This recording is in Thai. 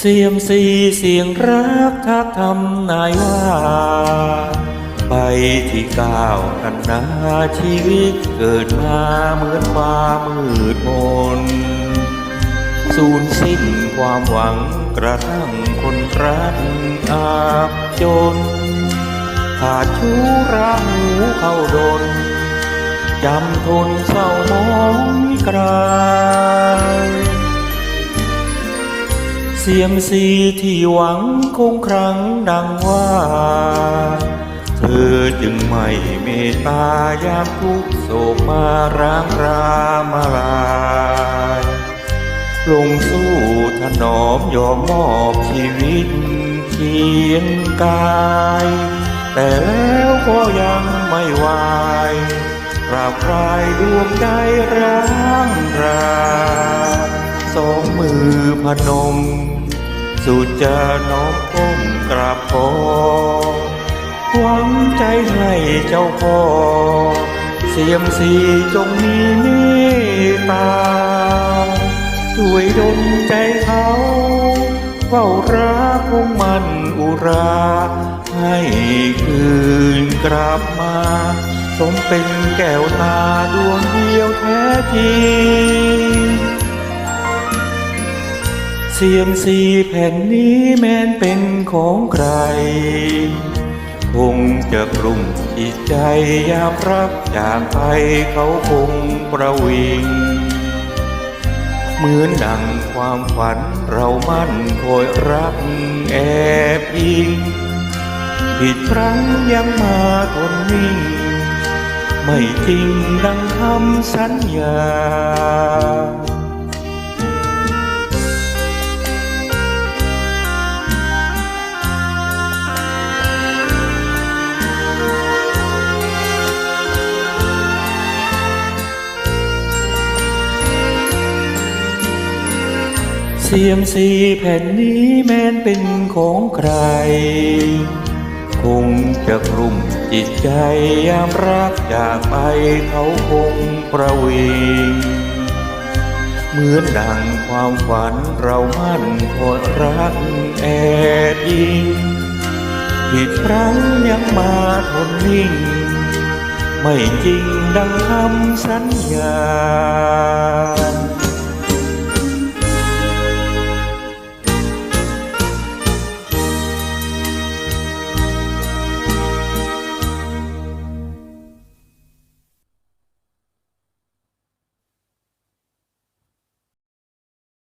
เสียมสีเสียงรักทักทำนายว่า ไปที่ก้าวกันนาชีวิตเกิดมาเหมือนฟ้ามืดมนสูญสิ้นความหวังกระทั่งคนรักอาบจน ขาดชูราหูเข้าดนจำทนเศร้ามองกลา สียมสีที่หวังคงครั้งดังว่า เธอจึงไม่เมตตายามทุกโศกมาร้างรามาลายลงสู้ถนอมยอมมอบชีวิตเคียงกาย แต่แล้วก็ยังไม่วายกราบคลายดวงใจร้างรา สองมือพนม สุดจะน้อมก้มกราบขอหวังใจให้เจ้าพ่อ เสียมสีจงมีเมตตา ช่วยดลใจเขาเฝ้ารักคงมันอุรา ให้คืนกลับมา สมเป็นแก้วตาดวงเดียวแท้จริง เสียมสีแผ่นนี้แม้นเป็นของใคร คงจะกลุ่มจิตใจยามรักจากไปเขาคงประวิง เหมือนดังความฝันเรามั่นคอยรักแอบอิง ผิดครั้งยังมาทนนิ่ง ไม่จริงดังคำสัญญา เสียมสีแผ่นนี้แม้นเป็นของใคร คงจะกลุ่มจิตใจยามรักจากไปเขาคงประวิงเหมือนดังความฝันเรามั่นคอรักแอบยิงผิดครั้งยังมาทนนิ่ง ไม่จริงดังคำสัญญา